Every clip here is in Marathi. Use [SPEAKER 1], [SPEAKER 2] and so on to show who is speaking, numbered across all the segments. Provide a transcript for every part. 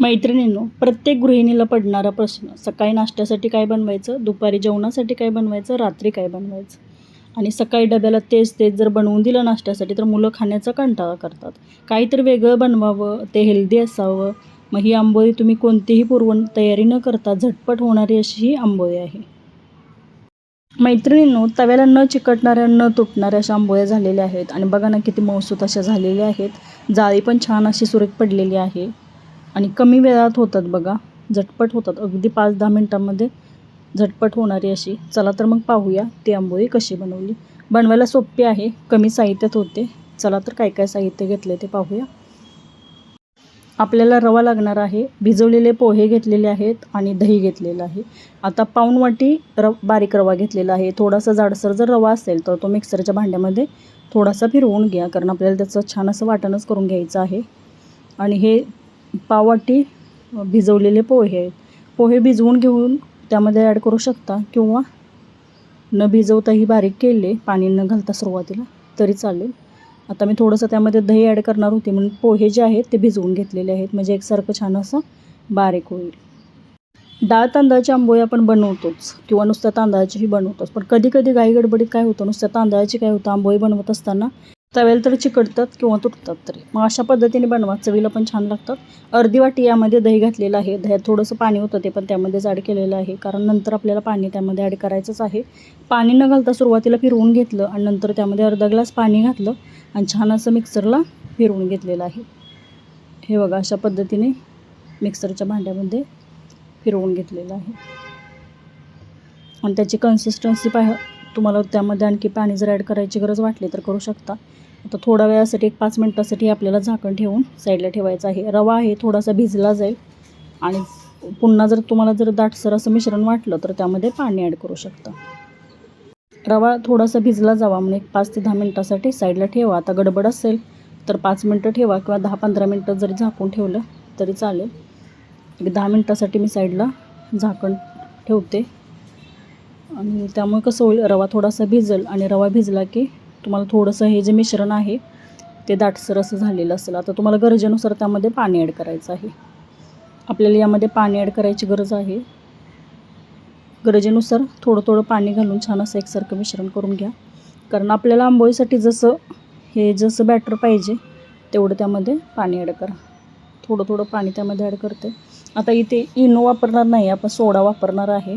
[SPEAKER 1] मैत्रिणींनो प्रत्येक गृहिणीला पडणारा प्रश्न सकाळी नाश्त्यासाठी काय बनवायचं दुपारी जेवणासाठी काय बनवायचं रात्री काय बनवायचं? आणि सकाळी डब्याला तेच तेच जर बनवून दिलं नाश्त्यासाठी तर मुलं खाण्याचा कंटाळा करतात. काहीतरी वेगळं बनवावं ते हेल्दी असावं. मग ही आंबोळी तुम्ही कोणतीही पूर्व तयारी न करता झटपट होणारी अशी ही आंबोळी आहे. मैत्रिणींनो तव्याला न चिकटणाऱ्या न तुटणाऱ्या अशा आंबोळ्या झालेल्या आहेत. आणि बघा ना किती मौसूत अशा झालेल्या आहेत. जाळी पण छान अशी सुरेख पडलेली आहे. आणि कमी वेळात होतात बघा. झटपट होतात. अगदी पाच दहा मिनटामध्ये झटपट होणारी अशी. चला तर मग पाहूया ती आंबोळी कशी बनवली. बनवायला सोपी आहे. कमी साहित्यात होते. चला तर काय काय साहित्य घेतले ते पाहूया. आपल्याला रवा लागणार आहे. भिजवलेले पोहे घेतलेले आहेत आणि दही घेतलेलं आहे. आता पाऊण वाटी र बारीक रवा घेतलेला आहे. थोडासा जाडसर जर रवा असेल तर तो मिक्सरच्या भांड्यामध्ये थोडासा फिरवून घ्या. कारण आपल्याला त्याचं छान असं वाटणच करून घ्यायचं आहे. आणि हे पाववाटी भिजवलेले पोहे आहेत. पोहे भिजवून घेऊन त्यामध्ये ॲड करू शकता किंवा न भिजवताही बारीक केले पाणी न घालता सुरुवातीला तरी चालेल. आता मी थोडंसं त्यामध्ये दही ॲड करणार होते म्हणून पोहे जे आहेत ते भिजवून घेतलेले आहेत. म्हणजे एकसारखं छान असं बारीक होईल. डाळ तांदळाची आंबोळी आपण बनवतोच किंवा नुसत्या तांदळाचीही बनवतोच. पण कधी कधी गाई गडबडीत काय होतं? नुसत्या तांदळाची काय होतं? आंबोळी बनवत असताना तव्याला तर चिकटतात किंवा तुटतात तरी. मग अशा पद्धतीने बनवा. चवीला पण छान लागतात. अर्धी वाटी यामध्ये दही घातलेलं आहे. दह्यात थोडंसं पाणी होतं ते पण त्यामध्येच ॲड केलेलं आहे. कारण नंतर आपल्याला पाणी त्यामध्ये ॲड करायचंच आहे. पाणी न घालता सुरुवातीला फिरवून घेतलं आणि नंतर त्यामध्ये अर्धा ग्लास पाणी घातलं आणि छान असं मिक्सरला फिरवून घेतलेलं आहे. हे बघा अशा पद्धतीने मिक्सरच्या भांड्यामध्ये फिरवून घेतलेलं आहे. आणि त्याची कन्सिस्टन्सी पाह. तुम्हाला त्यामध्ये आणखी पाणी जर ॲड करायची गरज वाटली तर करू शकता. आता थोड्या वेळासाठी एक पाच मिनटासाठी आपल्याला झाकण ठेवून साईडला ठेवायचं आहे. रवा आहे थोडासा भिजला जाईल. आणि पुन्हा जर तुम्हाला जर दाटसर असं मिश्रण वाटलं तर त्यामध्ये पाणी ॲड करू शकता. रवा थोडासा भिजला जावा म्हणून एक पाच ते दहा मिनटासाठी साईडला ठेवा. आता गडबड असेल तर पाच मिनटं ठेवा किंवा दहा पंधरा मिनटं जरी झाकून ठेवलं तरी चालेल. एक दहा मिनटासाठी मी साईडला झाकण ठेवते. आणि त्यामुळे कसं होईल रवा थोडासा भिजल आणि रवा भिजला की तुम्हाला थोडंसं हे जे मिश्रण आहे ते दाटसर असं झालेलं असेल. आता तुम्हाला गरजेनुसार त्यामध्ये पाणी ॲड करायचं आहे. आपल्याला यामध्ये पाणी ॲड करायची गरज आहे. गरजेनुसार थोडं थोडं पाणी घालून छान असं एकसारखं मिश्रण करून घ्या. कारण आपल्याला आंबोळीसाठी जसं हे जसं बॅटर पाहिजे तेवढं त्यामध्ये पाणी ॲड करा. थोडं थोडं पाणी त्यामध्ये ॲड करते. आता इथे इनो वापरणार नाही आपण सोडा वापरणार आहे.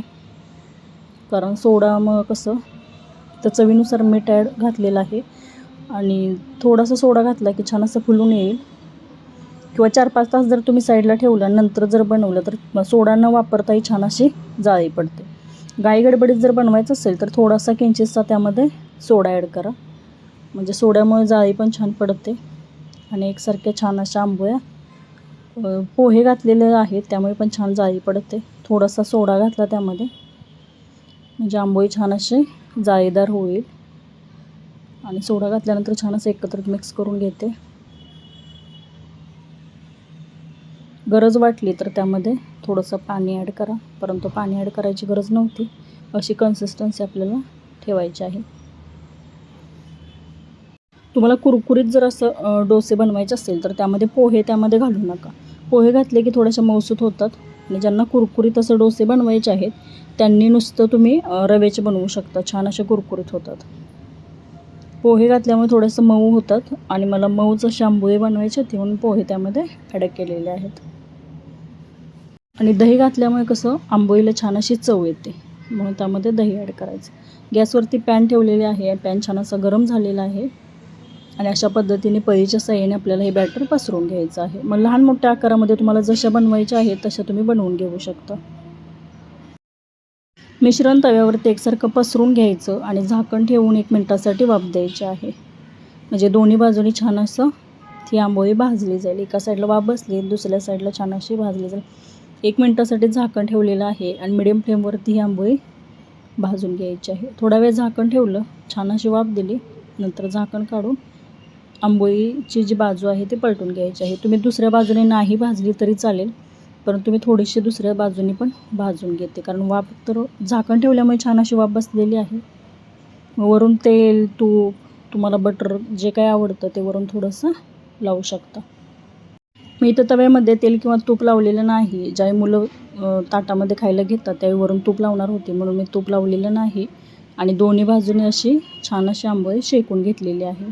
[SPEAKER 1] कारण सोडा मग कसं तर चवीनुसार मीठ ॲड घातलेलं आहे. आणि थोडासा सोडा घातला की छान असं फुलून येईल. किंवा चार पाच तास जर तुम्ही साईडला ठेवला नंतर जर बनवलं तर सोडा न वापरताही छान अशी जाळी पडते. गाई गडबडीत जर बनवायचं असेल तर थोडासा किंचितचा त्यामध्ये सोडा ॲड करा. म्हणजे सोड्यामुळे जाळी पण छान पडते. आणि एकसारख्या छान अशा आंबोया पोहे घातलेले आहेत त्यामुळे पण छान जाळी पडते. थोडासा सोडा घातला त्यामध्ये. म्हणजे आंबोळी छान असे जाळीदार होईल. आणि सोडा घातल्यानंतर छान असं एकत्र मिक्स करून घेते. गरज वाटली तर त्यामध्ये थोडंसं पाणी ॲड करा परंतु पाणी ॲड करायची गरज नव्हती. अशी कन्सिस्टन्सी आपल्याला ठेवायची आहे. तुम्हाला कुरकुरीत जर असं डोसे बनवायचे असेल तर त्यामध्ये पोहे त्यामध्ये घालू नका. पोहे घातले की थोडेसे मौसूत होतात. आणि ज्यांना कुरकुरीत असं डोसे बनवायचे आहेत त्यांनी नुसतं तुम्ही रव्याचे बनवू शकता. छान असे कुरकुरीत होतात. पोहे घातल्यामुळे थोडंसं मऊ होतात आणि मला मऊचं शांबुळे बनवायचे होते म्हणून पोहे त्यामध्ये ॲड केलेले आहेत. आणि दही घातल्यामुळे कसं आंबोळीला छान अशी चव येते. म्हणून त्यामध्ये दही ॲड करायचं. गॅसवरती पॅन ठेवलेले आहे. पॅन छान असा गरम झालेला आहे. आणि अशा पद्धतीने पळीच्या साह्याने आपल्याला हे बॅटर पसरून घ्यायचं आहे. मग लहान मोठ्या आकारामध्ये तुम्हाला जशा बनवायच्या आहेत तशा तुम्ही बनवून घेऊ शकता. मिश्रण तव्यावरती एकसारखं पसरून घ्यायचं आणि झाकण ठेवून एक मिनटासाठी वाफ द्यायची आहे. म्हणजे दोन्ही बाजूनी छान असं ती आंबोळी भाजली जाईल. एका साईडला वाफ बसली दुसऱ्या साईडला छान अशी भाजली जाईल. एक मिनटासाठी झाकण ठेवलेलं आहे आणि मिडियम फ्लेमवरती ही आंबोळी भाजून घ्यायची आहे. थोडा वेळ झाकण ठेवलं छान अशी वाफ दिली नंतर झाकण काढून आंबोळीची जी बाजू आहे ती पलटून घ्यायची आहे. तुम्ही दुसऱ्या बाजूने नाही भाजली तरी चालेल परंतु मी थोडीशी दुसऱ्या बाजूने पण भाजून घेते. कारण वाफ तर झाकण ठेवल्यामुळे छान अशी वाफ बसलेली आहे. वरून तेल तूप तुम्हाला बटर जे काय आवडतं ते वरून थोडंसं लावू शकता. मी इथं तव्यामध्ये तेल किंवा तूप लावलेलं नाही. ज्यावेळी मुलं ताटामध्ये खायला घेतात त्यावेळी वरून तूप लावणार होते. म्हणून मी तूप लावलेलं नाही. आणि दोन्ही बाजूने अशी छान अशी आंबोळी शेकून घेतलेली आहे.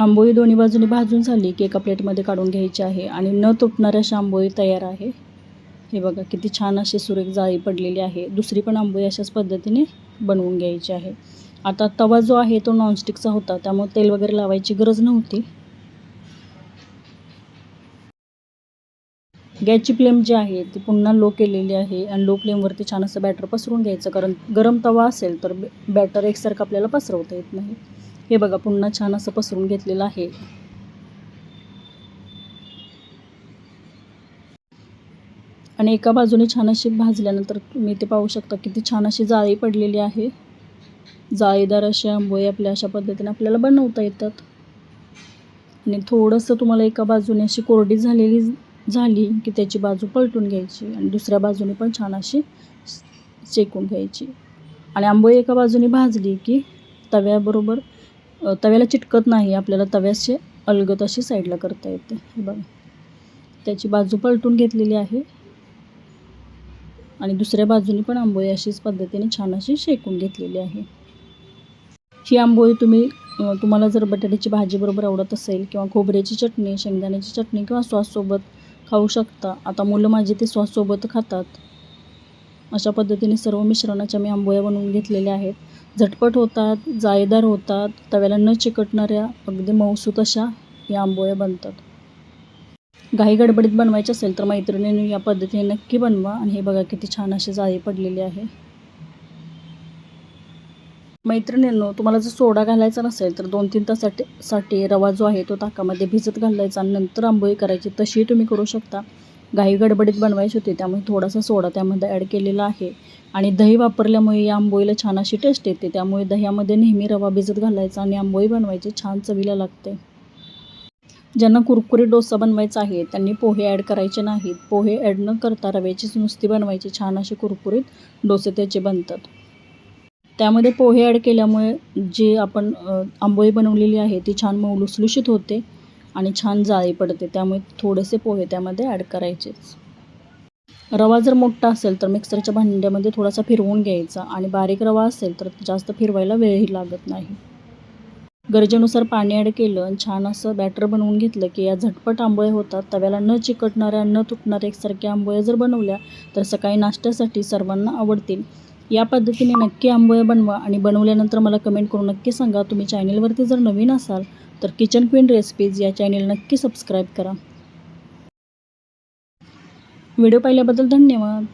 [SPEAKER 1] आंबोळी दोन्ही बाजूने भाजून झाली की एका प्लेटमध्ये काढून घ्यायची आहे आणि न तुटणाऱ्या अशी आंबोळी तयार आहे. हे बघा किती छान अशी सुरेख जाळी पडलेली आहे. दुसरी पण आंबोळी अशाच पद्धतीने बनवून घ्यायची आहे. आता तवा जो आहे तो नॉनस्टिकचा होता त्यामुळे तेल वगैरे लावायची गरज नव्हती. गॅसची फ्लेम जी आहे ती पुन्हा लो केलेली आहे आणि लो फ्लेमवरती छान असं बॅटर पसरून घ्यायचं कारण गरम तवा असेल तर बॅटर एकसारखं आपल्याला पसरवता येत नाही. हे बघा पुन्हा छान असं पसरून घेतलेलं आहे. आणि एका बाजूने छान अशी भाजल्यानंतर तुम्ही ते पाहू शकता किती छान अशी जाळी पडलेली आहे. जाळीदार अशी आंबोळी आपल्या अशा पद्धतीने आपल्याला बनवता येतात. आणि थोडंसं तुम्हाला एका बाजूने अशी कोरडी झालेली झाली की त्याची बाजू पलटून घ्यायची आणि दुसऱ्या बाजूने पण छान अशी शेकून घ्यायची. आणि आंबोळी एका बाजूने भाजली की तव्याबरोबर तव्याला चिटकत नाही. आपल्याला तव्याशी अलगत अशी साईडला करता येते. हे बघा. त्याची बाजू पलटून घेतलेली आहे. आणि दुसऱ्या बाजूने पण आंबोळी अशीच पद्धतीने छान अशी शेकून घेतलेली आहे. ही आंबोळी तुम्ही तुम्हाला जर बटाट्याची भाजी बरोबर आवडत असेल किंवा खोबऱ्याची चटणी शेंगदाण्याची चटणी किंवा सॉससोबत खाऊ शकता. आता मुलं माझी ते सॉससोबत खातात. अशा पद्धतीने सर्व मिश्रणाच्या मी आंबोळ्या बनवून घेतलेल्या आहेत. झटपट होतात जाळीदार होतात तव्याला न चिकटणाऱ्या अगदी मऊसूत अशा या आंबोळ्या बनतात. घाई गडबडीत बनवायचे असेल तर मैत्रिणींनी या पद्धतीने नक्की बनवा आणि हे बघा किती छान अशी जाळी पडलेली आहे. मैत्रिणींनो तुम्हाला जर सोडा घालायचा नसेल तर दोन तीन तासाठी साठी रवा जो आहे तो ताकामध्ये भिजत घालायचा नंतर आंबोळी करायची तशीही तुम्ही करू शकता. घाई गडबडीत बनवायची होती त्यामुळे थोडासा सोडा त्यामध्ये ॲड केलेला आहे. आणि दही वापरल्यामुळे या आंबोळीला छान अशी टेस्ट येते त्यामुळे दह्यामध्ये नेहमी रवा भिजत घालायचा आणि आंबोळी बनवायची छान चवीला लागते. ज्यांना कुरकुरीत डोसा बनवायचा आहे त्यांनी पोहे ॲड करायचे नाहीत. पोहे ॲड न करता रव्याचीच नुसती बनवायची छान असे कुरकुरीत डोसे त्याचे बनतात. त्यामध्ये पोहे ॲड केल्यामुळे जे आपण आंबोई आंबोळी बनवलेली आहे ती छान मऊ लुसलुशीत होते. आणि छान जाळी पडते. त्यामुळे थोडेसे पोहे त्यामध्ये ॲड करायचेच रवा जर मोठा असेल तर मिक्सरच्या भांड्यामध्ये थोडासा फिरवून घ्यायचा आणि बारीक रवा असेल तर जास्त फिरवायला वेळही लागत नाही. गरजेनुसार पाणी ॲड केलं आणि छान असं बॅटर बनवून घेतलं की या झटपट आंबोळे होतात. तव्याला न चिकटणाऱ्या न तुटणाऱ्या एकसारख्या आंबोळ्या जर बनवल्या तर सकाळी नाश्त्यासाठी सर्वांना आवडतील. या पद्धतीने नक्की आंबोळ्या बनवा आणि बनवल्यानंतर मला कमेंट करून नक्की सांगा. तुम्ही चॅनेलवरती जर नवीन असाल तर किचन क्वीन रेसिपीज या चॅनेल नक्की सबस्क्राईब करा. व्हिडिओ पाहिल्याबद्दल धन्यवाद.